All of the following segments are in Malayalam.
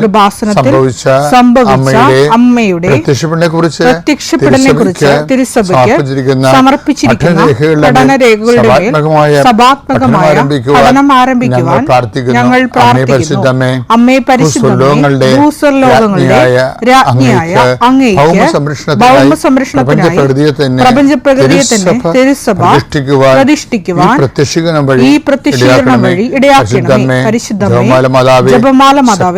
കൃപാസനത്തിൽ സംഭവിച്ച അമ്മയുടെ പ്രത്യക്ഷപ്പെടനെ കുറിച്ച് കുറിച്ച് തിരുസഭയ്ക്ക് സമർപ്പിച്ചിരിക്കുന്ന പഠനരേഖകളുടെ മേൽ സഭാത്മകമായ പഠനം ആരംഭിക്കുവാൻ ഞങ്ങൾ പ്രാർത്ഥിക്കുന്നു. അമ്മേ പരിശുദ്ധമേ ഭൂസ്വർലോകങ്ങളുടെ രാജ്ഞിയായ അങ്ങേക്ക് ഭൗമ സംരക്ഷണത്തിനായി പ്രപഞ്ച പ്രകൃതിയെ തന്നെ തിരുസഭ പ്രതിഷ്ഠിക്കുവാൻ ഈ പ്രത്യക്ഷീകരണം വഴി ഇടയാക്കണമേ. പരിശുദ്ധമേ ജപമാല മാതാവേ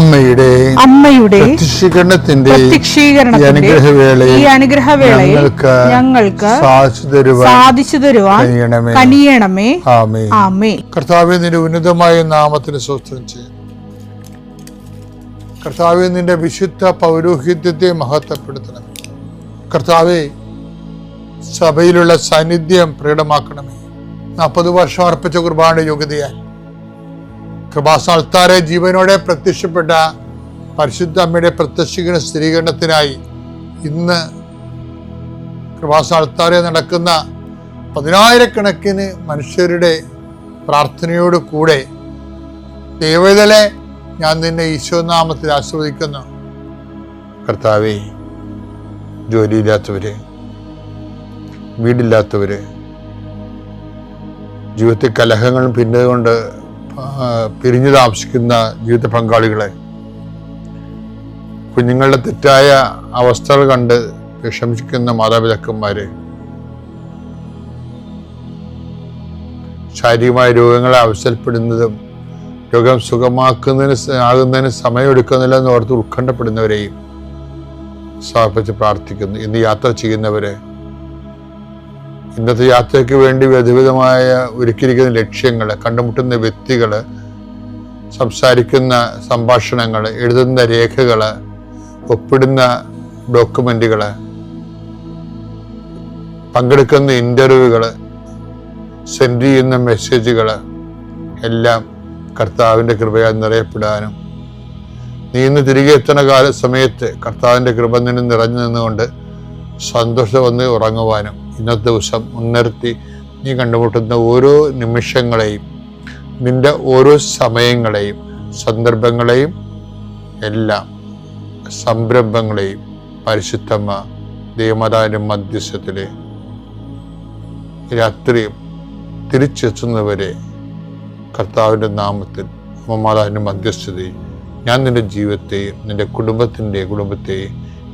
അമ്മയുടെ അമ്മയുടെ അനുഗ്രഹവേളയിൽ ഈ അനുഗ്രഹവേളയിൽ ഞങ്ങൾക്ക് സാധിച്ചു തരുവാൻ സാധിച്ചു തരുവാൻ കഴിയണമേ. കനിയണമേ. ആമേ ആമേ കർത്താവെ നിന്റെ ഉന്നതമായ നാമത്തിന് സ്വസ്ഥം ചെയ്യും. കർത്താവെ നിന്റെ വിശുദ്ധ പൗരോഹിത്യത്തെ മഹത്വപ്പെടുത്തണമേ കർത്താവെ സഭയിലുള്ള സാന്നിധ്യം പ്രകടമാക്കണമേ. നാൽപ്പത് വർഷം അർപ്പിച്ച കുർബാന യോഗ്യതയാൽ കൃപാസ്ഥാനത്താരെ ജീവനോടെ പ്രത്യക്ഷപ്പെട്ട പരിശുദ്ധ അമ്മയുടെ പ്രത്യക്ഷീകരണ സ്ഥിരീകരണത്തിനായി ഇന്ന് കൃപാസ്ഥാനത്താരെ നടക്കുന്ന പതിനായിരക്കണക്കിന് മനുഷ്യരുടെ പ്രാർത്ഥനയോട് കൂടെ ദൈവതലെ ഞാൻ നിന്നെ ഈശോനാമത്തിൽ ആസ്വദിക്കുന്നു കർത്താവേ ജോലിയില്ലാത്തവര് വീടില്ലാത്തവര് ജീവിതത്തിൽ കലഹങ്ങളും പിന്നതുകൊണ്ട് പിരിഞ്ഞു താമസിക്കുന്ന ജീവിത പങ്കാളികളെ കുഞ്ഞുങ്ങളുടെ തെറ്റായ അവസ്ഥകൾ കണ്ട് വിഷമിക്കുന്ന മാതാപിതാക്കന്മാരെ ശാരീരികമായ രോഗങ്ങളെ അവസരപ്പെടുന്നതും രോഗം സുഖമാക്കുന്നതിന് ആകുന്നതിന് സമയമെടുക്കുന്നില്ല എന്ന് ഓർത്ത് ഉത്കണ്ഠപ്പെടുന്നവരെയും സമർപ്പിച്ച് പ്രാർത്ഥിക്കുന്നു. ഇന്ന് യാത്ര ചെയ്യുന്നവരെ ഇന്നത്തെ യാത്രയ്ക്ക് വേണ്ടി വിധവിധമായ ഒരുക്കിയിരിക്കുന്ന ലക്ഷ്യങ്ങൾ കണ്ടുമുട്ടുന്ന വ്യക്തികൾ സംസാരിക്കുന്ന സംഭാഷണങ്ങൾ എഴുതുന്ന രേഖകൾ ഒപ്പിടുന്ന ഡോക്യുമെന്റുകൾ പങ്കെടുക്കുന്ന ഇന്റർവ്യൂകൾ സെൻഡ് ചെയ്യുന്ന മെസ്സേജുകൾ എല്ലാം കർത്താവിന്റെ കൃപയാൽ നിറയപ്പെടാനും നീ ഇന്ന് തിരികെ എത്തുന്ന കാല സമയത്ത് കർത്താവിന്റെ കൃപ നിന്ന് നിറഞ്ഞു നിന്നുകൊണ്ട് സന്തോഷം വന്ന് ഉറങ്ങുവാനും ഇന്നത്തെ ദിവസം മുൻനിർത്തി നീ കണ്ടുമുട്ടുന്ന ഓരോ നിമിഷങ്ങളെയും നിന്റെ ഓരോ സമയങ്ങളെയും സന്ദർഭങ്ങളെയും എല്ലാം സംരംഭങ്ങളെയും പരിശുദ്ധമ്മ ദൈവമാതാവിന്റെ മധ്യസ്ഥത്തിലെ രാത്രിയും തിരിച്ചെത്തുന്നവരെ കർത്താവിന്റെ നാമത്തിൽ അമ്മമാതാവിന്റെ മധ്യസ്ഥതയും ഞാൻ നിന്റെ ജീവിതത്തെയും നിന്റെ കുടുംബത്തിന്റെ കുടുംബത്തെയും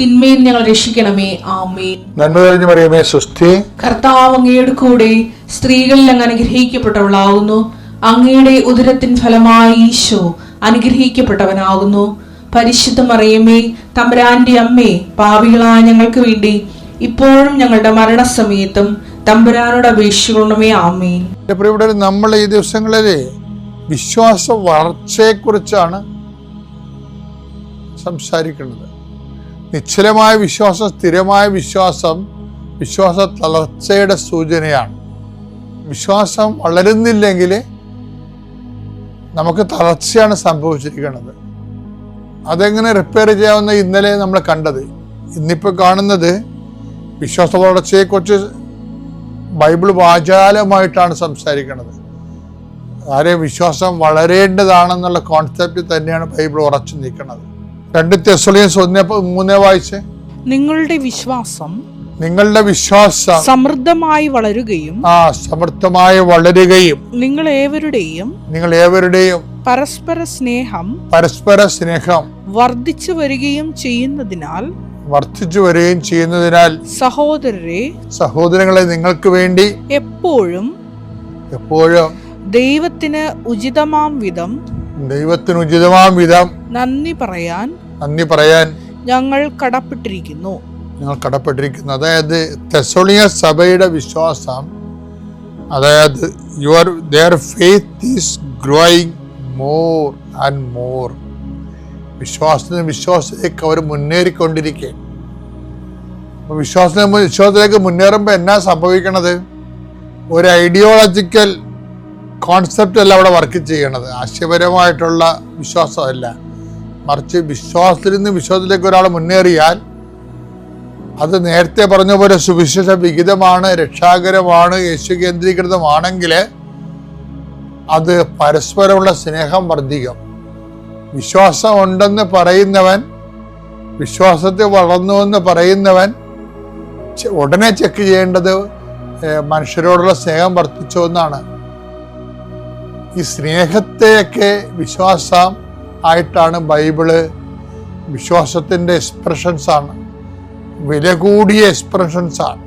തിന്മയിൽ ഞങ്ങൾ രക്ഷിക്കണമേ. ആമേൻ. നന്മ കഴിഞ്ഞു പറയുമേ സുസ്ഥി കർത്താവ് അങ്ങയുടെ കൂടെ സ്ത്രീകളിൽ അങ്ങ് അനുഗ്രഹിക്കപ്പെട്ടവളാകുന്നു അങ്ങയുടെ ഉദരത്തിൻ ഫലമായി ഈശോ അനുഗ്രഹിക്കപ്പെട്ടവനാകുന്നു. പരിശുദ്ധ മറിയമേ തമ്പുരാന്റെ അമ്മേ പാവികളായ ഞങ്ങൾക്ക് വേണ്ടി ഇപ്പോഴും ഞങ്ങളുടെ മരണസമയത്തും തമ്പുരാനോട് അപേക്ഷിക്കണമേ. ആമേൻ. പ്രിയപ്പെട്ടവർ നമ്മൾ ഈ ദിവസങ്ങളിൽ വിശ്വാസ വളർച്ചയെക്കുറിച്ചാണ് സംസാരിക്കുന്നത്. നിശ്ചലമായ വിശ്വാസം സ്ഥിരമായ വിശ്വാസം വിശ്വാസ തളർച്ചയുടെ സൂചനയാണ്. വിശ്വാസം വളരുന്നില്ലെങ്കിൽ നമുക്ക് തളർച്ചയാണ് സംഭവിച്ചിരിക്കുന്നത്. അതെങ്ങനെ റിപ്പയർ ചെയ്യാവുന്ന ഇന്നലെ നമ്മൾ കണ്ടത്. ഇന്നിപ്പോൾ കാണുന്നത് വിശ്വാസ വളർച്ചയെക്കുറിച്ച് ബൈബിൾ വാചാലമായിട്ടാണ് സംസാരിക്കുന്നത്. ആരെ വിശ്വാസം വളരേണ്ടതാണെന്നുള്ള കോൺസെപ്റ്റ് തന്നെയാണ് ബൈബിൾ ഉറച്ചു നിൽക്കുന്നത്. രണ്ട് തെസ്സളിയൻസ് ഒന്നേ പ- മൂന്നേ വായിച്ച്? നിങ്ങളുടെ വിശ്വാസം നിങ്ങളുടെ വിശ്വാസം സമൃദ്ധമായി വളരുകയും ആ സമൃദ്ധമായി വളരുകയും നിങ്ങൾ ഏവരുടെയും നിങ്ങൾ ഏവരുടെയും പരസ്പര സ്നേഹം പരസ്പര സ്നേഹം വർദ്ധിച്ചു വരികയും ചെയ്യുന്നതിനാൽ വർദ്ധിച്ചു വരികയും ചെയ്യുന്നതിനാൽ സഹോദരരെ സഹോദരങ്ങളെ നിങ്ങൾക്ക് വേണ്ടി എപ്പോഴും എപ്പോഴും ദൈവത്തിന് ഉചിതമാം വിധം ദൈവത്തിന് ഉചിതമാം വിധം നന്ദി പറയാൻ നന്ദി പറയാൻ ഞങ്ങൾ കടപ്പെട്ടിരിക്കുന്നു. ഞങ്ങൾ കടപ്പെട്ടിരിക്കുന്നു. അതായത് തെസോളിയ സഭയുടെ വിശ്വാസം അതായത് your their faith is growing more and more വിശ്വാസത്തിന് വിശ്വാസത്തിലേക്ക് അവർ മുന്നേറിക്കൊണ്ടിരിക്കുകയാണ് വിശ്വാസത്തിന് വിശ്വാസത്തിലേക്ക് മുന്നേറുമ്പോൾ എന്നാ സംഭവിക്കണത്? ഒരു ഐഡിയോളജിക്കൽ കോൺസെപ്റ്റ് അല്ല അവിടെ വർക്ക് ചെയ്യണത്. ആശയപരമായിട്ടുള്ള വിശ്വാസമല്ല മറിച്ച് വിശ്വാസത്തിൽ നിന്ന് വിശ്വാസത്തിലേക്ക് ഒരാൾ മുന്നേറിയാൽ അത് നേരത്തെ പറഞ്ഞ പോലെ സുവിശേഷ വിഹിതമാണ് രക്ഷാകരമാണ് യേശു കേന്ദ്രീകൃതമാണെങ്കിൽ അത് പരസ്പരമുള്ള സ്നേഹം വർദ്ധിക്കും. വിശ്വാസം ഉണ്ടെന്ന് പറയുന്നവൻ വിശ്വാസത്തിൽ വളർന്നുവെന്ന് പറയുന്നവൻ ഉടനെ ചെക്ക് ചെയ്യേണ്ടത് മനുഷ്യരോടുള്ള സ്നേഹം വർദ്ധിച്ചു എന്നാണ്. ഈ സ്നേഹത്തെയൊക്കെ വിശ്വാസം ആയിട്ടാണ് ബൈബിൾ വിശ്വാസത്തിന്റെ എക്സ്പ്രഷൻസാണ്. വില കൂടിയ എക്സ്പ്രഷൻസാണ്.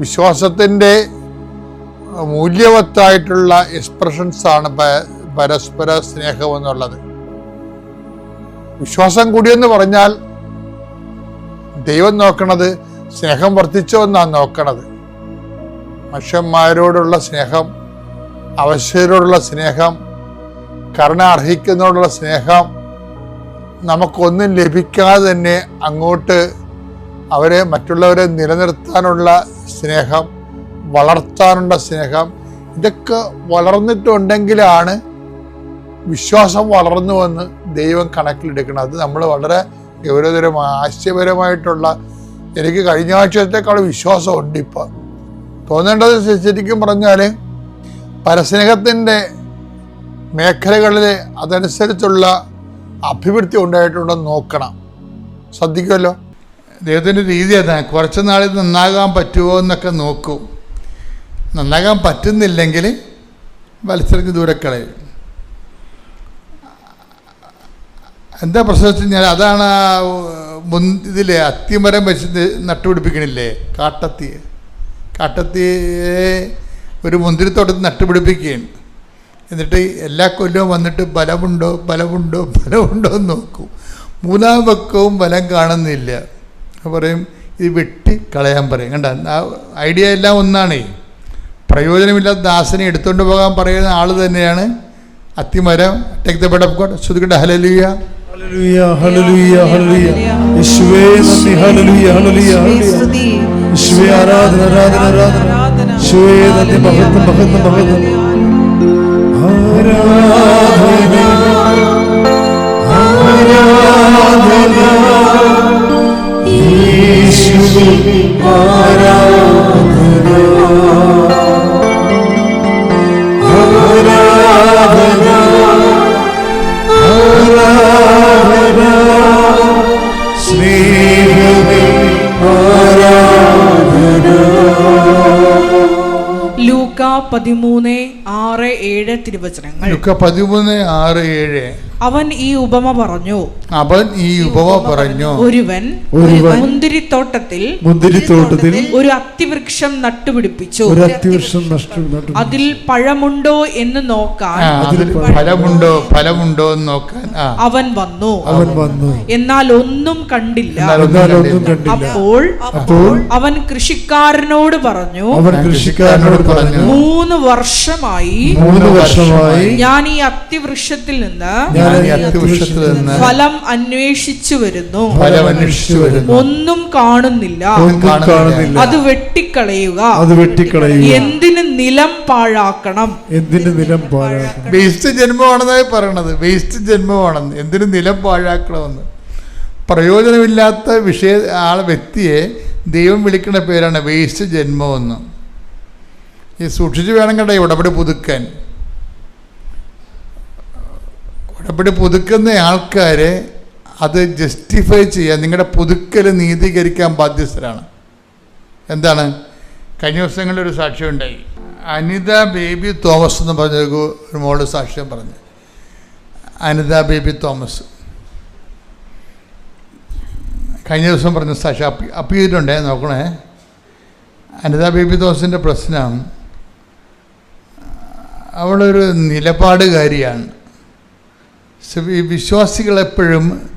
വിശ്വാസത്തിന്റെ മൂല്യവത്തായിട്ടുള്ള എക്സ്പ്രഷൻസാണ് പരസ്പര സ്നേഹം എന്നുള്ളത്. വിശ്വാസം കൂടിയെന്ന് പറഞ്ഞാൽ ദൈവം നോക്കണത് സ്നേഹം വർദ്ധിച്ചോ എന്നാണ് നോക്കണത്. മനുഷ്യന്മാരോടുള്ള സ്നേഹം അവശ്യരോടുള്ള സ്നേഹം കരുണ അർഹിക്കുന്നതോടുള്ള സ്നേഹം നമുക്കൊന്നും ലഭിക്കാതെ തന്നെ അങ്ങോട്ട് അവരെ മറ്റുള്ളവരെ നിലനിർത്താനുള്ള സ്നേഹം വളർത്താനുള്ള സ്നേഹം ഇതൊക്കെ വളർന്നിട്ടുണ്ടെങ്കിലാണ് വിശ്വാസം വളർന്നുവെന്ന് ദൈവം കണക്കിലെടുക്കണം അത് നമ്മൾ വളരെ ഗൗരവതരമായ ആശയപരമായിട്ടുള്ള എനിക്ക് കഴിഞ്ഞ ആഴ്ചത്തേക്കാൾ വിശ്വാസമുണ്ട് ഇപ്പം. തോന്നേണ്ടത് ശരിക്കും പറഞ്ഞാൽ പരസ്നേഹത്തിന്റെ മേഖലകളിൽ അതനുസരിച്ചുള്ള അഭിവൃദ്ധി ഉണ്ടായിട്ടുണ്ടെന്ന് നോക്കണം. ശ്രദ്ധിക്കുമല്ലോ? ദൈവത്തിന്റെ രീതി അതാണ്. കുറച്ച് നാളിൽ നന്നാകാൻ പറ്റുമോ എന്നൊക്കെ നോക്കൂ. നന്നാകാൻ പറ്റുന്നില്ലെങ്കിൽ മത്സരിച്ച് ദൂരെ കളയും. എന്താ പ്രശ്നം വെച്ച് കഴിഞ്ഞാൽ അതാണ് മുൻ ഇതിലെ അത്തിമരം വെച്ച് നട്ടുപിടിപ്പിക്കണില്ലേ? കാട്ടത്തി. കാട്ടത്തിയെ ഒരു മുന്തിരിത്തോട്ടത്തിൽ നട്ടുപിടിപ്പിക്കുകയാണ്. എന്നിട്ട് എല്ലാ കൊല്ലവും വന്നിട്ട് ബലമുണ്ടോ ബലമുണ്ടോ ബലമുണ്ടോ എന്ന് നോക്കും. മൂന്നാം പക്കവും ബലം കാണുന്നില്ല. പറയും ഇത് വെട്ടി കളയാൻ പറയും. കണ്ട ആ ഐഡിയ എല്ലാം ഒന്നാണേ. പ്രയോജനമില്ലാത്ത ദാസനെ എടുത്തുകൊണ്ട് പോകാൻ പറയുന്ന ആൾ തന്നെയാണ്. അത്തിമരം take the bed of God ശ്രുതികണ്ട ഹലലിയ ഹല്ലേലൂയ, ഹല്ലേലൂയ, ഹല്ലേലൂയ. യേശുവേ നന്ദി, ഹല്ലേലൂയ, ഹല്ലേലൂയ, ഹല്ലേലൂയ. യേശുവേ ആരാധന ആരാധന ആരാധന. തന്നെ മഹത്വം മഹത്വം മഹത്വം ആരാധന. ആരാധന. ആരാധന. പതിമൂന്ന് ആറ് ഏഴ് തിരുവചനങ്ങൾ. പതിമൂന്ന് ആറ് ഏഴ്. അവൻ ഈ ഉപമ പറഞ്ഞു. അവൻ ഈ ഉപമ പറഞ്ഞു. ഒരുവൻ മുന്തിരിത്തോട്ടത്തിൽ മുന്തിരിത്തോട്ടത്തിൽ ഒരു അത്തിവൃക്ഷം നട്ടുപിടിപ്പിച്ചു. ഒരു അത്തിവർഷം നഷ്ടം അതിൽ പഴമുണ്ടോ എന്ന് നോക്കാൻ അതിൽ ഫലമുണ്ടോ ഫലമുണ്ടോ എന്ന് നോക്കാൻ അവൻ വന്നു. അവൻ വന്നു. എന്നാൽ ഒന്നും കണ്ടില്ല. അപ്പോൾ അപ്പോൾ അവൻ കൃഷിക്കാരനോട് പറഞ്ഞു അവൻ കൃഷിക്കാരനോട് പറഞ്ഞു മൂന്ന് വർഷമായി മൂന്ന് വർഷമായി ഞാൻ ഈ അത്തിവൃക്ഷത്തിൽ നിന്ന് നിന്ന് ഫലം അന്വേഷിച്ചു വരുന്നു. ഫലം അന്വേഷിച്ചു വരുന്നു ഒന്നും കാണുന്നില്ല. ഒന്നും കാണുന്നില്ല. അത് വെട്ടിക്കളയുക. അത് വെട്ടിക്കളയുക. എന്തിന് നിലം പാഴാക്കണം? എന്തിന് നിലം പാഴാക്കണം? വേസ്റ്റ് ജന്മമാണെന്നായി പറയണത്. വേസ്റ്റ് ജന്മമാണെന്ന്. എന്തിന് നിലം പാഴാക്കണമെന്ന്? പ്രയോജനമില്ലാത്ത വിഷയ ആളെ വ്യക്തിയെ ദൈവം വിളിക്കുന്ന പേരാണ് വേസ്റ്റ് ജന്മമെന്ന്. ഈ സൂക്ഷിച്ചു വേണം കേട്ടോ ഈ ഉടപടി പുതുക്കാൻ? ഉടപടി പുതുക്കുന്ന ആൾക്കാരെ അത് ജസ്റ്റിഫൈ ചെയ്യാൻ നിങ്ങളുടെ പുതുക്കൽ നീതീകരിക്കാൻ ബാധ്യസ്ഥരാണ്. എന്താണ്? കഴിഞ്ഞ ദിവസങ്ങളിൽ ഒരു സാക്ഷ്യം ഉണ്ടായി. അനിത ബേബി തോമസ് എന്ന് പറഞ്ഞ ഒരു മോളുടെ മോൾ സാക്ഷ്യം പറഞ്ഞു. അനിത ബേബി തോമസ്. കഴിഞ്ഞ ദിവസം പറഞ്ഞ സാക്ഷ്യം അപ്പി ചെയ്തിട്ടുണ്ടേ നോക്കണേ. അനിത ബേബി തോമസിന്റെ പ്രശ്നം അവളൊരു നിലപാടുകാരിയാണ്. ഈ വിശ്വാസികളെപ്പോഴും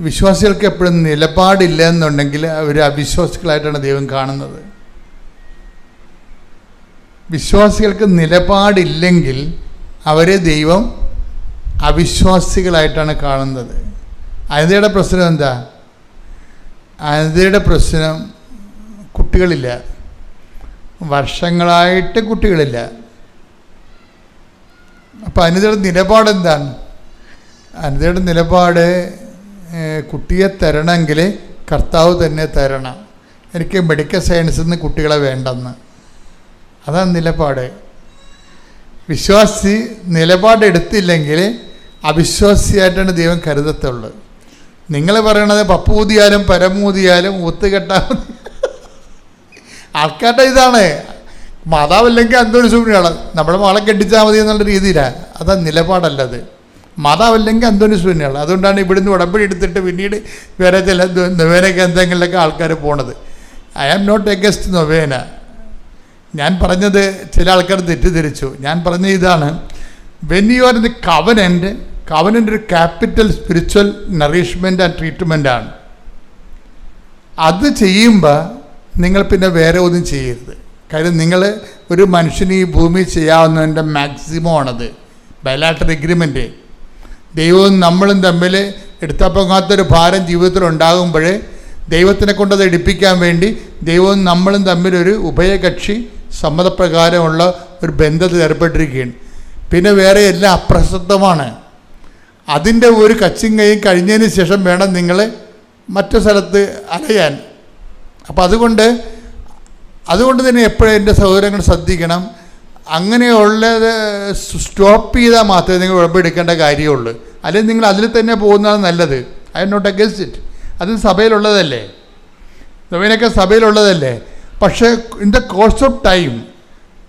വിശ്വാസികൾക്ക് എപ്പോഴും നിലപാടില്ല എന്നുണ്ടെങ്കിൽ അവർ അവിശ്വാസികളായിട്ടാണ് ദൈവം കാണുന്നത്. വിശ്വാസികൾക്ക് നിലപാടില്ലെങ്കിൽ അവരെ ദൈവം അവിശ്വാസികളായിട്ടാണ് കാണുന്നത്. അനിതയുടെ പ്രശ്നം എന്താ? അനിതയുടെ പ്രശ്നം കുട്ടികളില്ല. വർഷങ്ങളായിട്ട് കുട്ടികളില്ല. അപ്പം അനിതയുടെ നിലപാട് എന്താണ് അനിതയുടെ നിലപാട് കുട്ടിയെ തരണമെങ്കിൽ കർത്താവ് തന്നെ തരണം. എനിക്ക് മെഡിക്കൽ സയൻസിൽ നിന്ന് കുട്ടികളെ വേണ്ടെന്ന്. അതാണ് നിലപാട്. വിശ്വാസി നിലപാടെടുത്തില്ലെങ്കിൽ അവിശ്വാസിയായിട്ടാണ് ദൈവം കരുതത്തുള്ളൂ. നിങ്ങൾ പറയണത് പപ്പൂതിയാലും പരമൂതിയാലും ഒത്തുകെട്ടാൽ ആൾക്കാരുടെ ഇതാണ്. മാതാവല്ലെങ്കിൽ സൂര്യനാണ് നമ്മുടെ മകളെ കെട്ടിച്ചാൽ മതി എന്നുള്ള രീതിയിലാണ് അതാ നിലപാടല്ലത്. മാതാവല്ലെങ്കിൽ അന്തോണിസ് തന്നെയാണ്. അതുകൊണ്ടാണ് ഇവിടുന്ന് ഉടമ്പടി എടുത്തിട്ട് പിന്നീട് വേറെ ചില നൊവേന കേന്ദ്രങ്ങളിലൊക്കെ ആൾക്കാർ പോണത്. I am not against novena. ഞാൻ പറഞ്ഞത് ചില ആൾക്കാർ തെറ്റിദ്ധരിച്ചു. ഞാൻ പറഞ്ഞ ഇതാണ്. When you are in the covenant covenant ഒരു capital spiritual nourishment and treatment ആണ്. അത് ചെയ്യുമ്പോൾ നിങ്ങൾ പിന്നെ വേറെ ഒന്നും ചെയ്യരുത്. കാര്യം നിങ്ങൾ ഒരു മനുഷ്യന് ഈ ഭൂമി ചെയ്യാവുന്നതിന്റെ മാക്സിമം ആണത്. ബയലാട്ടർ എഗ്രിമെന്റ് ദൈവവും നമ്മളും തമ്മിൽ എടുത്തപ്പങ്ങാത്തൊരു ഭാരം ജീവിതത്തിൽ ഉണ്ടാകുമ്പോൾ ദൈവത്തിനെ കൊണ്ടത് എടുപ്പിക്കാൻ വേണ്ടി ദൈവവും നമ്മളും തമ്മിലൊരു ഉഭയകക്ഷി സമ്മതപ്രകാരമുള്ള ഒരു ബന്ധത്തിൽ ഏർപ്പെട്ടിരിക്കുകയാണ്. പിന്നെ വേറെ എല്ലാം അപ്രസക്തമാണ്. അതിന്റെ ഒരു കച്ചും കൈയും കഴിഞ്ഞതിന് ശേഷം വേണം നിങ്ങൾ മറ്റു സ്ഥലത്ത് അലയാൻ. അപ്പോൾ അതുകൊണ്ട് അതുകൊണ്ട് തന്നെ എപ്പോഴും എന്റെ സഹോദരങ്ങൾ ശ്രദ്ധിക്കണം. അങ്ങനെയുള്ളത് സ്റ്റോപ്പ് ചെയ്താൽ മാത്രമേ നിങ്ങൾ ഉഴപ്പെടുക്കേണ്ട കാര്യമുള്ളൂ. അല്ലെങ്കിൽ നിങ്ങൾ അതിൽ തന്നെ പോകുന്നതാണ് നല്ലത്. I M not against it അത് സഭയിലുള്ളതല്ലേ? നവീനൊക്കെ സഭയിലുള്ളതല്ലേ? പക്ഷേ in the course of time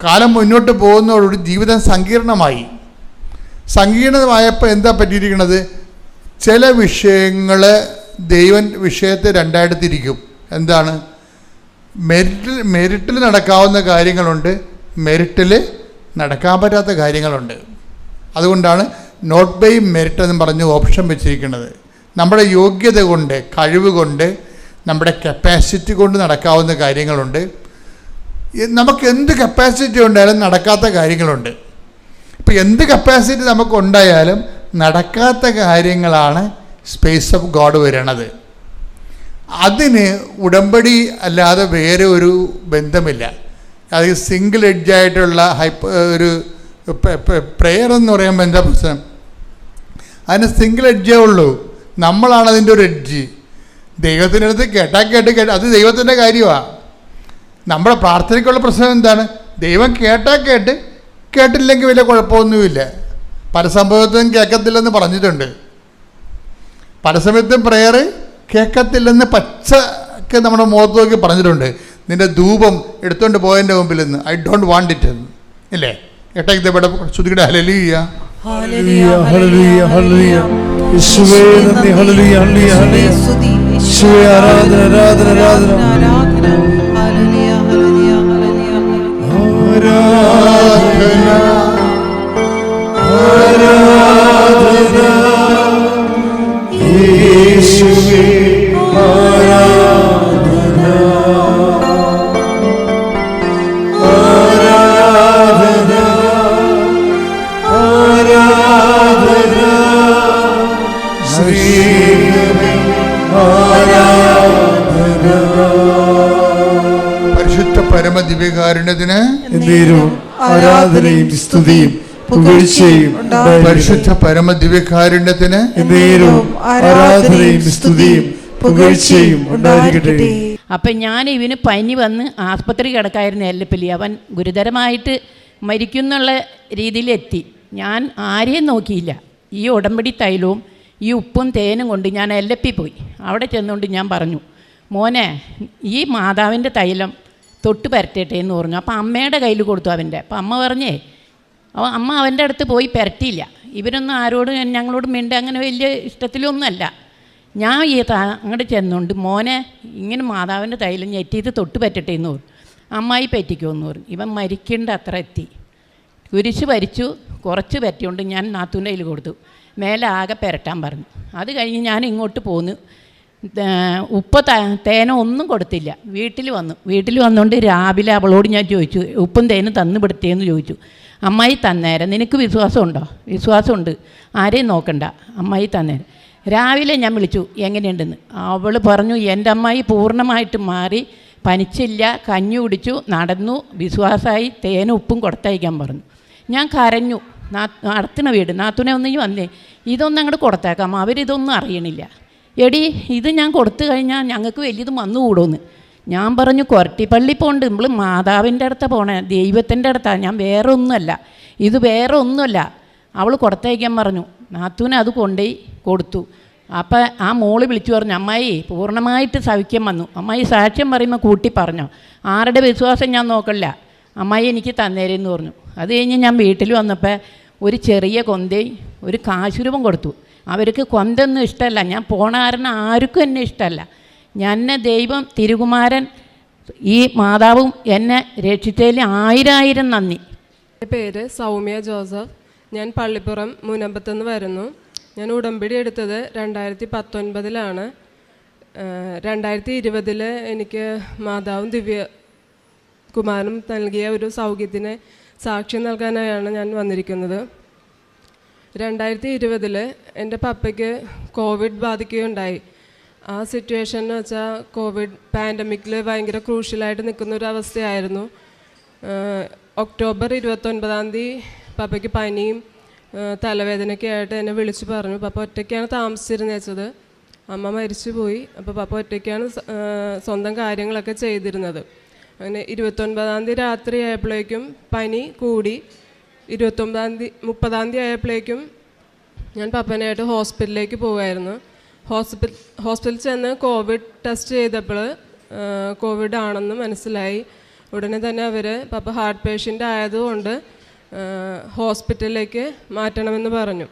കാലം മുന്നോട്ട് പോകുന്നതോടുകൂടി ജീവിതം സങ്കീർണമായി. സങ്കീർണമായപ്പോൾ എന്താ പറ്റിയിരിക്കുന്നത് ചില വിഷയങ്ങൾ ദൈവൻ വിഷയത്തെ രണ്ടായിട്ട് തിരിക്കും എന്താണ്? മെരിറ്റിൽ മെരിറ്റിൽ നടക്കാവുന്ന കാര്യങ്ങളുണ്ട്. മെരിറ്റിൽ നടക്കാൻ പറ്റാത്ത കാര്യങ്ങളുണ്ട്. അതുകൊണ്ടാണ് നോട്ട് ബൈ മെറിറ്റ് എന്ന് പറഞ്ഞ് ഓപ്ഷൻ വെച്ചിരിക്കുന്നത്. നമ്മുടെ യോഗ്യത കൊണ്ട് കഴിവ് കൊണ്ട് നമ്മുടെ കപ്പാസിറ്റി കൊണ്ട് നടക്കാവുന്ന കാര്യങ്ങളുണ്ട്. നമുക്ക് എന്ത് കപ്പാസിറ്റി ഉണ്ടായാലും നടക്കാത്ത കാര്യങ്ങളുണ്ട്. ഇപ്പം എന്ത് കപ്പാസിറ്റി നമുക്ക് ഉണ്ടായാലും നടക്കാത്ത കാര്യങ്ങളാണ് സ്പേസ് ഓഫ് ഗോഡ് വരണത്. അതിന് ഉടമ്പടി അല്ലാതെ വേറെ ഒരു ബന്ധമില്ല. അത് സിംഗിൾ എഡ്ജായിട്ടുള്ള ഹൈപ്പ് ഒരു പ്രെയർ എന്ന് പറയുമ്പോൾ എന്താ പ്രശ്നം? അതിന് സിംഗിൾ എഡ്ജേ ഉള്ളൂ. നമ്മളാണ് അതിന്റെ ഒരു എഡ്ജ് ദൈവത്തിന്റെ അടുത്ത് കേട്ടാൽ കേട്ട് കേട്ട് അത് ദൈവത്തിന്റെ കാര്യമാണ് നമ്മുടെ പ്രാർത്ഥനയ്ക്കുള്ള പ്രശ്നം എന്താണ്? ദൈവം കേട്ടാൽ കേട്ട് കേട്ടില്ലെങ്കിൽ വലിയ കുഴപ്പമൊന്നുമില്ല. പല സംഭവത്തിനും കേൾക്കത്തില്ലെന്ന് പറഞ്ഞിട്ടുണ്ട്. പല സമയത്തും പ്രെയർ കേൾക്കത്തില്ലെന്ന് പച്ചക്ക് നമ്മുടെ മുഖത്ത് നോക്കി പറഞ്ഞിട്ടുണ്ട്. നിന്റെ ധൂപം എടുത്തുകൊണ്ട് പോയതിന്റെ മുമ്പിൽ നിന്ന് ഐ ഡോണ്ട് വാണ്ട് ഇറ്റ് എന്ന്. ഇല്ലേ? എട്ടേക്ക് ഇവിടെ ശ്രുതിയുടെ ഹലലിയ ഹല്ലേലൂയ ഹല്ലേലൂയ ഹല്ലേലൂയ യേശുവേ നന്ദി ഹല്ലേലൂയ ഹല്ലേലൂയ ഹല്ലേലൂയ. യേശുവേ ആരാധന ആരാധന. ആരാധന. ആരാധന. ആരാധന. ദിവ്യകാരുണ്യത്തിന് ആരാധനയും സ്തുതിയും പുകഴ്ചയും പരിശുദ്ധ പരമ ദിവ്യകാരുണ്യത്തിന് ആരാധനയും സ്തുതിയും പുകഴ്ചയും ഉണ്ടായിരിക്കട്ടെ. അപ്പം ഞാൻ ഇവന് പനി വന്ന് ആസ്പത്രി കിടക്കായിരുന്നു എല്ലപ്പലി. അവൻ ഗുരുതരമായിട്ട് മരിക്കുന്നുള്ള രീതിയിലെത്തി. ഞാൻ ആരെയും നോക്കിയില്ല. ഈ ഉടമ്പടി തൈലവും ഈ ഉപ്പും തേനും കൊണ്ട് ഞാൻ എല്ലപ്പി പോയി. അവിടെ ചെന്നുകൊണ്ട് ഞാൻ പറഞ്ഞു മോനെ ഈ മാതാവിന്റെ തൈലം തൊട്ട് പരട്ടട്ടെ എന്ന് പറഞ്ഞു. അപ്പോൾ അമ്മയുടെ കയ്യിൽ കൊടുത്തു അവന്റെ. അപ്പം അമ്മ പറഞ്ഞേ അപ്പോൾ അമ്മ അവന്റെ അടുത്ത് പോയി പരട്ടിയില്ല. ഇവരൊന്നും ആരോടും ഞങ്ങളോട് മിണ്ട അങ്ങനെ വലിയ ഇഷ്ടത്തിലൊന്നുമല്ല. ഞാൻ ഈ അങ്ങോട്ട് ചെന്നുകൊണ്ട് മോനെ ഇങ്ങനെ മാതാവിന്റെ തൈലം ഞെറ്റിയത് തൊട്ട് പറ്റട്ടെ എന്ന് പറഞ്ഞു. അമ്മായി പറ്റിക്കുമെന്ന് പറഞ്ഞു. ഇവൻ മരിക്കേണ്ട അത്ര എത്തി. കുരിശ് ഭരിച്ചു. കുറച്ച് പറ്റിയോണ്ട് ഞാൻ നാത്തൂന്റെ കയ്യിൽ കൊടുത്തു. മേലെ ആകെ പെരട്ടാൻ പറഞ്ഞു. അത് കഴിഞ്ഞ് ഞാൻ ഇങ്ങോട്ട് പോന്നു. ഉപ്പ് തേന ഒന്നും കൊടുത്തില്ല. വീട്ടിൽ വന്നു. വീട്ടിൽ വന്നുകൊണ്ട് രാവിലെ അവളോട് ഞാൻ ചോദിച്ചു ഉപ്പും തേനും തന്നു പെടുത്തിയെന്ന് ചോദിച്ചു. അമ്മായി തന്നേരം. നിനക്ക് വിശ്വാസമുണ്ടോ? വിശ്വാസമുണ്ട്. ആരെയും നോക്കണ്ട. അമ്മായി തന്നേരം. രാവിലെ ഞാൻ വിളിച്ചു എങ്ങനെയുണ്ടെന്ന്? അവൾ പറഞ്ഞു എന്റെ അമ്മായി പൂർണമായിട്ട് മാറി പനിച്ചില്ല കഞ്ഞി കുടിച്ചു നടന്നു വിശ്വാസമായി തേനും ഉപ്പും കൊടുത്തയക്കാൻ പറഞ്ഞു. ഞാൻ കരഞ്ഞു. നാ അടുത്തണ വീട് നാത്തുനെ ഒന്നും വന്നേ ഇതൊന്നും അങ്ങോട്ട് കൊടുത്തേക്കാം. അവരിതൊന്നും അറിയണില്ല. എടി ഇത് ഞാൻ കൊടുത്തു കഴിഞ്ഞാൽ ഞങ്ങൾക്ക് വലിയത് വന്നുകൂടുമെന്ന് ഞാൻ പറഞ്ഞു കൊരട്ടിപ്പള്ളി പോണ്ട്. നമ്മൾ മാതാവിന്റെ അടുത്ത പോണേ. ദൈവത്തിന്റെ അടുത്താണ് ഞാൻ വേറെ ഒന്നുമല്ല ഇത് വേറെ ഒന്നുമല്ല അവൾ കൊടുത്തയക്കാൻ പറഞ്ഞു. നാത്തൂനെ അത് കൊണ്ടുപോയി കൊടുത്തു. അപ്പം ആ മോൾ വിളിച്ചു പറഞ്ഞു അമ്മായി പൂർണമായിട്ട് സൗഖ്യം വന്നു. അമ്മായി സാക്ഷ്യം പറയുമ്പോൾ കൂട്ടി പറഞ്ഞു ആരുടെ വിശ്വാസം ഞാൻ നോക്കില്ല അമ്മായി എനിക്ക് തന്നേരെന്ന് പറഞ്ഞു. അത് കഴിഞ്ഞ് ഞാൻ വീട്ടിൽ വന്നപ്പോൾ ഒരു ചെറിയ കൊന്തയും ഒരു കാശുരൂപം കൊടുത്തു. അവർക്ക് കൊന്തൊന്നും ഇഷ്ടമല്ല ഞാൻ പോണ കാരണം ആർക്കും എന്നെ ഇഷ്ടമല്ല എന്നെ ദൈവം തിരുകുമാരൻ ഈ മാതാവും എന്നെ രക്ഷിച്ചതിൽ ആയിരായിരം നന്ദി. എന്റെ പേര് സൗമ്യ ജോസഫ്. ഞാൻ പള്ളിപ്പുറം മുനമ്പത്തുനിന്ന് വരുന്നു. ഞാൻ ഉടമ്പടി എടുത്തത് രണ്ടായിരത്തി പത്തൊൻപതിലാണ് രണ്ടായിരത്തി ഇരുപതിൽ എനിക്ക് മാതാവും ദിവ്യ കുമാരനും നൽകിയ ഒരു സൗഖ്യത്തിന് സാക്ഷ്യം നൽകാനായാണ് ഞാൻ വന്നിരിക്കുന്നത്. രണ്ടായിരത്തി ഇരുപതിൽ എന്റെ പപ്പയ്ക്ക് കോവിഡ് ബാധിക്കുകയുണ്ടായി. ആ സിറ്റുവേഷൻ എന്ന് വെച്ചാൽ കോവിഡ് പാൻഡമിക്കിൽ ഭയങ്കര ക്രൂഷ്യലായിട്ട് നിൽക്കുന്ന ഒരു അവസ്ഥയായിരുന്നു. ഒക്ടോബർ ഇരുപത്തൊൻപതാം തീയതി പപ്പയ്ക്ക് പനിയും തലവേദനയൊക്കെ ആയിട്ട് എന്നെ വിളിച്ചു പറഞ്ഞു. പപ്പ ഒറ്റയ്ക്കാണ് താമസിച്ചിരുന്നത് വെച്ചത്. അമ്മ മരിച്ചു പോയി അപ്പോൾ പപ്പ ഒറ്റയ്ക്കാണ് സ്വന്തം കാര്യങ്ങളൊക്കെ ചെയ്തിരുന്നത്. അങ്ങനെ ഇരുപത്തൊൻപതാം തീയതി രാത്രി ആയപ്പോഴേക്കും പനി കൂടി. ഇരുപത്തൊമ്പതാം തീയതി മുപ്പതാം തീയതി ആയപ്പോഴേക്കും ഞാൻ പപ്പനായിട്ട് ഹോസ്പിറ്റലിലേക്ക് പോവായിരുന്നു ഹോസ്പിറ്റൽ ഹോസ്പിറ്റലിൽ ചെന്ന് കോവിഡ് ടെസ്റ്റ് ചെയ്തപ്പോൾ കോവിഡ് ആണെന്ന് മനസ്സിലായി. ഉടനെ തന്നെ അവർ പപ്പ ഹാർട്ട് പേഷ്യന്റ് ആയതുകൊണ്ട് ഹോസ്പിറ്റലിലേക്ക് മാറ്റണമെന്ന് പറഞ്ഞു.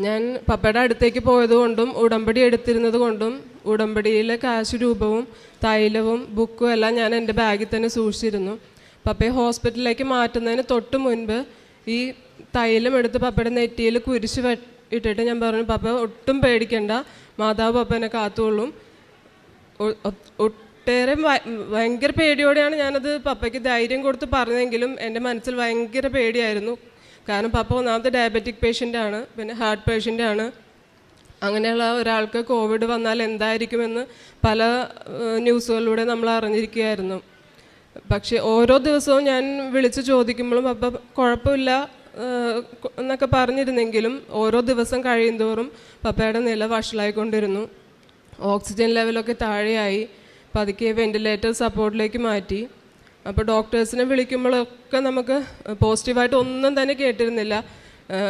ഞാൻ പപ്പയുടെ അടുത്തേക്ക് പോയതുകൊണ്ടും ഉടമ്പടി എടുത്തിരുന്നത് കൊണ്ടും ഉടമ്പടിയിലെ കാശ് രൂപവും തൈലവും ബുക്കും എല്ലാം ഞാൻ എന്റെ ബാഗിൽ തന്നെ സൂക്ഷിച്ചിരുന്നു. പപ്പയെ ഹോസ്പിറ്റലിലേക്ക് മാറ്റുന്നതിന് തൊട്ട് മുൻപ് ഈ തൈലം എടുത്ത് പപ്പയുടെ നെറ്റിയിൽ കുരിശ് ഇട്ടിട്ട് ഞാൻ പറഞ്ഞു പപ്പ ഒട്ടും പേടിക്കണ്ട. മാതാവ് പപ്പനെ കാത്തുകൊള്ളും. ഒട്ടേറെ ഭയങ്കര പേടിയോടെയാണ് ഞാനത് പപ്പയ്ക്ക് ധൈര്യം കൊടുത്ത് പറഞ്ഞെങ്കിലും എന്റെ മനസ്സിൽ ഭയങ്കര പേടിയായിരുന്നു. കാരണം പപ്പ ഒന്നാമത്തെ ഡയബറ്റിക് പേഷ്യന്റ് ആണ് പിന്നെ ഹാർട്ട് പേഷ്യന്റ് ആണ്. അങ്ങനെയുള്ള ഒരാൾക്ക് കോവിഡ് വന്നാൽ എന്തായിരിക്കുമെന്ന് പല ന്യൂസുകളിലൂടെ നമ്മൾ അറിഞ്ഞിരിക്കുകയായിരുന്നു. പക്ഷേ ഓരോ ദിവസവും ഞാൻ വിളിച്ച് ചോദിക്കുമ്പോഴും പപ്പ കുഴപ്പമില്ല എന്നൊക്കെ പറഞ്ഞിരുന്നെങ്കിലും ഓരോ ദിവസം കഴിയുന്തോറും പപ്പയുടെ നില വഷളായിക്കൊണ്ടിരുന്നു. ഓക്സിജൻ ലെവലൊക്കെ താഴെയായി പതുക്കെ വെന്റിലേറ്റർ സപ്പോർട്ടിലേക്ക് മാറ്റി. അപ്പോൾ ഡോക്ടേഴ്സിനെ വിളിക്കുമ്പോഴൊക്കെ നമുക്ക് പോസിറ്റീവായിട്ട് ഒന്നും തന്നെ കേട്ടിരുന്നില്ല.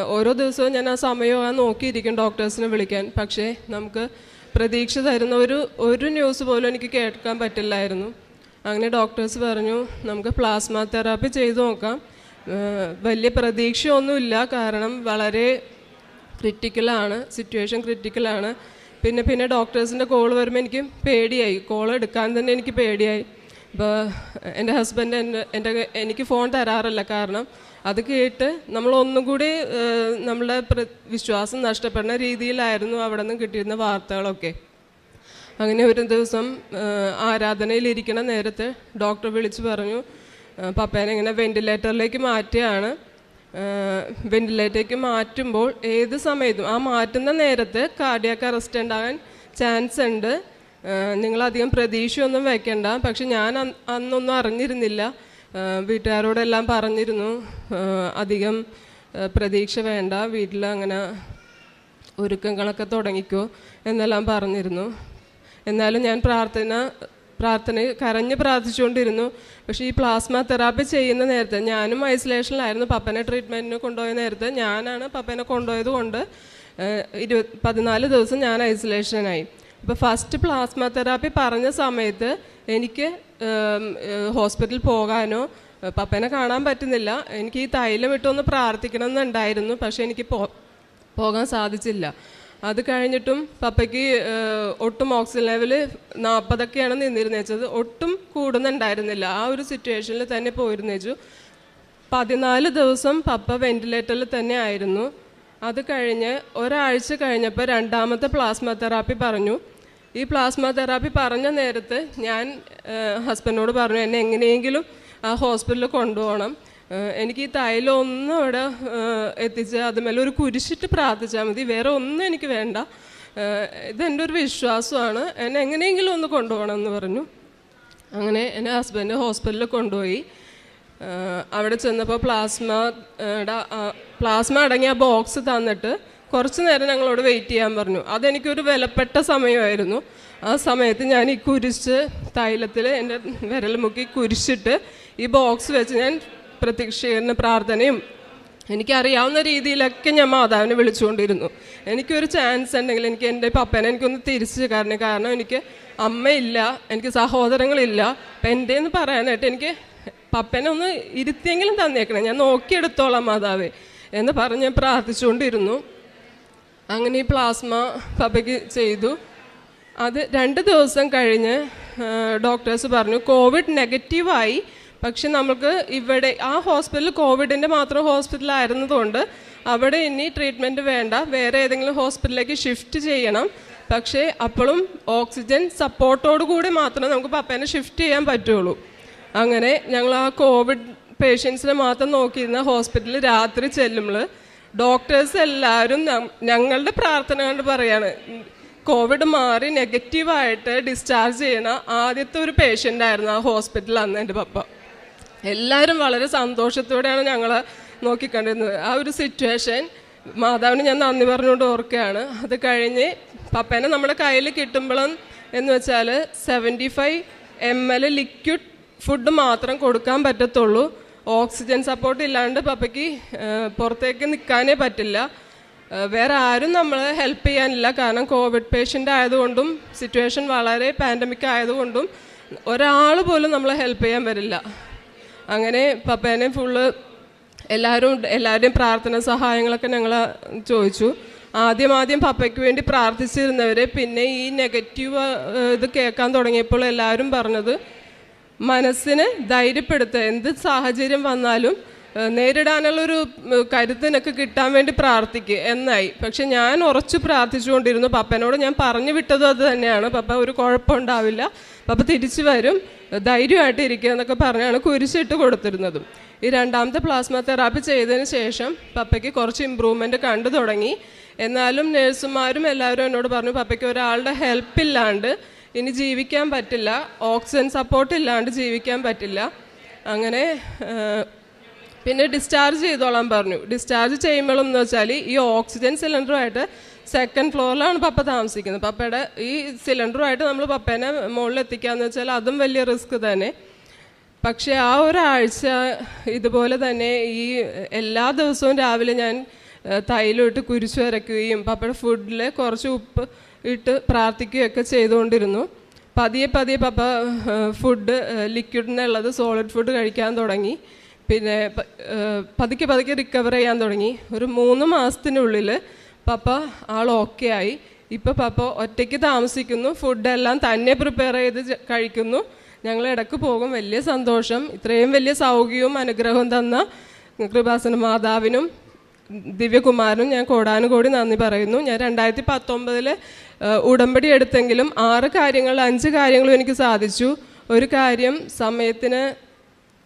ഓരോ ദിവസവും ഞാൻ ആ സമയം ആ നോക്കിയിരിക്കും ഡോക്ടേഴ്സിനെ വിളിക്കാൻ. പക്ഷേ നമുക്ക് പ്രതീക്ഷ തരുന്ന ഒരു ഒരു ന്യൂസ് പോലും എനിക്ക് കേൾക്കാൻ പറ്റില്ലായിരുന്നു. അങ്ങനെ ഡോക്ടേഴ്സ് പറഞ്ഞു നമുക്ക് പ്ലാസ്മ തെറാപ്പി ചെയ്തു നോക്കാം. വലിയ പ്രതീക്ഷയൊന്നുമില്ല കാരണം വളരെ ക്രിറ്റിക്കലാണ് സിറ്റുവേഷൻ ക്രിറ്റിക്കലാണ് പിന്നെ പിന്നെ ഡോക്ടേഴ്സിന്റെ കോൾ വരുമ്പോൾ എനിക്ക് പേടിയായി. കോൾ എടുക്കാൻ തന്നെ എനിക്ക് പേടിയായി. ഇപ്പോൾ എന്റെ ഹസ്ബൻഡ് എന്റെ എന്റെ എനിക്ക് ഫോൺ തരാറില്ല. കാരണം അത് കേട്ട് നമ്മളൊന്നും കൂടി നമ്മുടെ വിശ്വാസം നഷ്ടപ്പെടുന്ന രീതിയിലായിരുന്നു അവിടെ നിന്ന് കിട്ടിയിരുന്ന വാർത്തകളൊക്കെ. അങ്ങനെ ഒരു ദിവസം ആരാധനയിലിരിക്കണ നേരത്തെ ഡോക്ടർ വിളിച്ച് പറഞ്ഞു പപ്പേനെ ഇങ്ങനെ വെന്റിലേറ്ററിലേക്ക് മാറ്റിയാണ് വെന്റിലേറ്ററിലേക്ക് മാറ്റുമ്പോൾ ഏത് സമയത്തും ആ മാറ്റുന്ന നേരത്ത് കാർഡിയാക്ക് അറസ്റ്റ് ഉണ്ടാകാൻ ചാൻസ് ഉണ്ട്. നിങ്ങളധികം പ്രതീക്ഷയൊന്നും വെക്കണ്ട. പക്ഷെ ഞാൻ അന്നൊന്നും അറിഞ്ഞിരുന്നില്ല. വീട്ടുകാരോടെല്ലാം പറഞ്ഞിരുന്നു അധികം പ്രതീക്ഷ വേണ്ട വീട്ടിൽ അങ്ങനെ ഒരുക്കങ്ങളൊക്കെ തുടങ്ങിക്കോ എന്നെല്ലാം പറഞ്ഞിരുന്നു. എന്നാലും ഞാൻ പ്രാർത്ഥന പ്രാർത്ഥന കരഞ്ഞ് പ്രാർത്ഥിച്ചുകൊണ്ടിരുന്നു. പക്ഷേ ഈ പ്ലാസ്മ തെറാപ്പി ചെയ്യുന്ന നേരത്തെ ഞാനും ഐസൊലേഷനിലായിരുന്നു പപ്പനെ ട്രീറ്റ്മെന്റിന് കൊണ്ടുപോയ നേരത്തെ. ഞാനാണ് പപ്പനെ കൊണ്ടുപോയത് കൊണ്ട് ഇരു പതിനാല് ദിവസം ഞാൻ ഐസൊലേഷനായി. അപ്പോൾ ഫസ്റ്റ് പ്ലാസ്മ തെറാപ്പി പറഞ്ഞ സമയത്ത് എനിക്ക് ഹോസ്പിറ്റലിൽ പോകാനോ പപ്പനെ കാണാൻ പറ്റുന്നില്ല. എനിക്ക് ഈ തൈലം ഇട്ടൊന്ന് പ്രാർത്ഥിക്കണം എന്നുണ്ടായിരുന്നു പക്ഷേ എനിക്ക് പോകാൻ സാധിച്ചില്ല. അത് കഴിഞ്ഞിട്ടും പപ്പയ്ക്ക് ഒട്ടും ഓക്സിജൻ ലെവൽ നാൽപ്പതൊക്കെയാണ് നിന്നിരുന്നേച്ചത് ഒട്ടും കൂടുന്നുണ്ടായിരുന്നില്ല. ആ ഒരു സിറ്റുവേഷനിൽ തന്നെ പോയിരുന്നേച്ചു പതിനാല് ദിവസം പപ്പ വെന്റിലേറ്ററിൽ തന്നെ ആയിരുന്നു. അത് കഴിഞ്ഞ് ഒരാഴ്ച കഴിഞ്ഞപ്പോൾ രണ്ടാമത്തെ പ്ലാസ്മ തെറാപ്പി പറഞ്ഞു. ഈ പ്ലാസ്മ തെറാപ്പി പറഞ്ഞ നേരത്ത് ഞാൻ ഹസ്ബൻഡിനോട് പറഞ്ഞു എന്നെ എങ്ങനെയെങ്കിലും ആ ഹോസ്പിറ്റലിൽ കൊണ്ടുപോകണം. എനിക്ക് ഈ തൈലം ഒന്നും അവിടെ എത്തിച്ച് അതുമേലെ ഒരു കുരിശിട്ട് പ്രാർത്ഥിച്ചാൽ മതി. വേറെ ഒന്നും എനിക്ക് വേണ്ട. ഇതെന്റെ ഒരു വിശ്വാസമാണ്. എന്നെ എങ്ങനെയെങ്കിലും ഒന്ന് കൊണ്ടുപോകണം എന്ന് പറഞ്ഞു. അങ്ങനെ എന്റെ ഹസ്ബൻഡ് ഹോസ്പിറ്റലിൽ കൊണ്ടുപോയി. അവിടെ ചെന്നപ്പോൾ പ്ലാസ്മ പ്ലാസ്മ അടങ്ങിയ ബോക്സ് തന്നിട്ട് കുറച്ച് നേരം ഞങ്ങളോട് വെയിറ്റ് ചെയ്യാൻ പറഞ്ഞു. അതെനിക്കൊരു വിലപ്പെട്ട സമയമായിരുന്നു. ആ സമയത്ത് ഞാൻ ഈ കുരിശ് തൈലത്തിൽ എന്റെ വിരൽ മുക്കി കുരിശിട്ട് ഈ ബോക്സ് വെച്ച് ഞാൻ പ്രത്യക്ഷീകരണ പ്രാർത്ഥനയും എനിക്കറിയാവുന്ന രീതിയിലൊക്കെ ഞാൻ മാതാവിനെ വിളിച്ചുകൊണ്ടിരുന്നു. എനിക്കൊരു ചാൻസ് ഉണ്ടെങ്കിൽ എനിക്ക് എന്റെ പപ്പനെ എനിക്കൊന്ന് തിരിച്ചു കാരണം കാരണം എനിക്ക് അമ്മയില്ല എനിക്ക് സഹോദരങ്ങളില്ല. അപ്പം എന്റെ എന്ന് പറയാനായിട്ട് എനിക്ക് പപ്പനെ ഒന്ന് ഇരുത്തിയെങ്കിലും തന്നേക്കണം. ഞാൻ നോക്കിയെടുത്തോളാം മാതാവേ എന്ന് പറഞ്ഞ് ഞാൻ പ്രാർത്ഥിച്ചുകൊണ്ടിരുന്നു. അങ്ങനെ ഈ പ്ലാസ്മ പപ്പയ്ക്ക് ചെയ്തു. അത് രണ്ട് ദിവസം കഴിഞ്ഞ് ഡോക്ടേഴ്സ് പറഞ്ഞു കോവിഡ് നെഗറ്റീവായി പക്ഷെ നമുക്ക് ഇവിടെ ആ ഹോസ്പിറ്റൽ കോവിഡിന്റെ മാത്രം ഹോസ്പിറ്റൽ ആയിരുന്നതുകൊണ്ട് അവിടെ ഇനി ട്രീറ്റ്മെന്റ് വേണ്ട. വേറെ ഏതെങ്കിലും ഹോസ്പിറ്റലിലേക്ക് ഷിഫ്റ്റ് ചെയ്യണം. പക്ഷേ അപ്പോഴും ഓക്സിജൻ സപ്പോർട്ടോടു കൂടി മാത്രമേ നമുക്ക് പപ്പേനെ ഷിഫ്റ്റ് ചെയ്യാൻ പറ്റുള്ളൂ. അങ്ങനെ ഞങ്ങൾ ആ കോവിഡ് പേഷ്യൻസിനെ മാത്രം നോക്കിയിരുന്ന ഹോസ്പിറ്റലിൽ രാത്രി ചെല്ലുമ്പോൾ ഡോക്ടേഴ്സ് എല്ലാവരും ഞങ്ങളുടെ പ്രാർത്ഥന കൊണ്ട് പറയാണ് കോവിഡ് മാറി നെഗറ്റീവായിട്ട് ഡിസ്ചാർജ് ചെയ്യുന്ന ആദ്യത്തെ ഒരു പേഷ്യന്റ് ആയിരുന്നു ആ ഹോസ്പിറ്റലിൽ അന്ന് എന്റെ പപ്പ. എല്ലാവരും വളരെ സന്തോഷത്തോടെയാണ് ഞങ്ങൾ നോക്കിക്കണ്ടിരുന്നത്. ആ ഒരു സിറ്റുവേഷൻ മാതാവിന് ഞാൻ നന്ദി പറഞ്ഞുകൊണ്ട് ഓർക്കുകയാണ്. അത് കഴിഞ്ഞ് പപ്പേനെ നമ്മുടെ കയ്യിൽ കിട്ടുമ്പോഴും എന്ന് വെച്ചാൽ seventy five M L liquid food മാത്രം കൊടുക്കാൻ പറ്റത്തുള്ളൂ. ഓക്സിജൻ സപ്പോർട്ട് ഇല്ലാണ്ട് പപ്പയ്ക്ക് പുറത്തേക്ക് നിൽക്കാനേ പറ്റില്ല. വേറെ ആരും നമ്മളെ ഹെൽപ്പ് ചെയ്യാനില്ല. കാരണം കോവിഡ് പേഷ്യന്റ് ആയതുകൊണ്ടും സിറ്റുവേഷൻ വളരെ പാൻഡമിക് ആയതുകൊണ്ടും ഒരാൾ പോലും നമ്മളെ ഹെൽപ്പ് ചെയ്യാൻ വരില്ല. അങ്ങനെ പപ്പേനെ ഫുള്ള് എല്ലാവരും എല്ലാവരുടെയും പ്രാർത്ഥന സഹായങ്ങളൊക്കെ ഞങ്ങൾ ചോദിച്ചു. ആദ്യം ആദ്യം പപ്പയ്ക്ക് വേണ്ടി പ്രാർത്ഥിച്ചിരുന്നവർ പിന്നെ ഈ നെഗറ്റീവ് ഇത് കേൾക്കാൻ തുടങ്ങിയപ്പോൾ എല്ലാവരും പറഞ്ഞത് മനസ്സിന് ധൈര്യപ്പെടുത്തുക. എന്ത് സാഹചര്യം വന്നാലും നേരിടാനുള്ളൊരു കരുത്തിനൊക്കെ കിട്ടാൻ വേണ്ടി പ്രാർത്ഥിക്കുക എന്നായി. പക്ഷെ ഞാൻ ഉറച്ചു പ്രാർത്ഥിച്ചുകൊണ്ടിരുന്നു. പപ്പനോട് ഞാൻ പറഞ്ഞു വിട്ടതും അത് തന്നെയാണ്. പപ്പ ഒരു കുഴപ്പമുണ്ടാവില്ല പപ്പ തിരിച്ചു വരും. ധൈര്യമായിട്ട് ഇരിക്കുക എന്നൊക്കെ പറഞ്ഞാണ് കുരിശിട്ട് കൊടുത്തിരുന്നതും. ഈ രണ്ടാമത്തെ പ്ലാസ്മ തെറാപ്പി ചെയ്തതിന് ശേഷം പപ്പയ്ക്ക് കുറച്ച് ഇമ്പ്രൂവ്മെന്റ് കണ്ടു തുടങ്ങി. എന്നാലും നേഴ്സുമാരും എല്ലാവരും എന്നോട് പറഞ്ഞു പപ്പയ്ക്ക് ഒരാളുടെ ഹെൽപ്പ് ഇല്ലാണ്ട് ഇനി ജീവിക്കാൻ പറ്റില്ല ഓക്സിജൻ സപ്പോർട്ട് ഇല്ലാണ്ട് ജീവിക്കാൻ പറ്റില്ല. അങ്ങനെ പിന്നെ ഡിസ്ചാർജ് ചെയ്തോളാൻ പറഞ്ഞു. ഡിസ്ചാർജ് ചെയ്യുമ്പോഴെന്ന് വെച്ചാൽ ഈ ഓക്സിജൻ സിലിണ്ടറുമായിട്ട് സെക്കൻഡ് ഫ്ലോറിലാണ് പപ്പ താമസിക്കുന്നത്. പപ്പയുടെ ഈ സിലിണ്ടറുമായിട്ട് നമ്മൾ പപ്പേനെ മുകളിൽ എത്തിക്കാന്ന് വെച്ചാൽ അതും വലിയ റിസ്ക് തന്നെ. പക്ഷേ ആ ഒരാഴ്ച ഇതുപോലെ തന്നെ ഈ എല്ലാ ദിവസവും രാവിലെ ഞാൻ തൈലോട്ട് കുരിശു വരയ്ക്കുകയും പപ്പയുടെ ഫുഡിൽ കുറച്ച് ഉപ്പ് ഇട്ട് പ്രാർത്ഥിക്കുകയൊക്കെ ചെയ്തുകൊണ്ടിരുന്നു. പതിയെ പതിയെ പപ്പ ഫുഡ് ലിക്വിഡിനുള്ളത് സോളിഡ് ഫുഡ് കഴിക്കാൻ തുടങ്ങി. പിന്നെ പതുക്കെ പതുക്കെ റിക്കവർ ചെയ്യാൻ തുടങ്ങി. ഒരു മൂന്ന് മാസത്തിനുള്ളിൽ പപ്പ ആൾ ഓക്കെ ആയി. ഇപ്പോൾ പപ്പ ഒറ്റയ്ക്ക് താമസിക്കുന്നു ഫുഡെല്ലാം തന്നെ പ്രിപ്പയർ ചെയ്ത് കഴിക്കുന്നു. ഞങ്ങൾ ഇടയ്ക്ക് പോകും വലിയ സന്തോഷം. ഇത്രയും വലിയ സൗകര്യവും അനുഗ്രഹവും തന്ന കൃപാസന മാതാവിനും ദിവ്യകുമാരനും ഞാൻ കോടാനുകോടി നന്ദി പറയുന്നു. ഞാൻ രണ്ടായിരത്തി പത്തൊമ്പതിൽ ഉടമ്പടി എടുത്തെങ്കിലും ആറ് കാര്യങ്ങൾ അഞ്ച് കാര്യങ്ങളും എനിക്ക് സാധിച്ചു. ഒരു കാര്യം സമയത്തിന്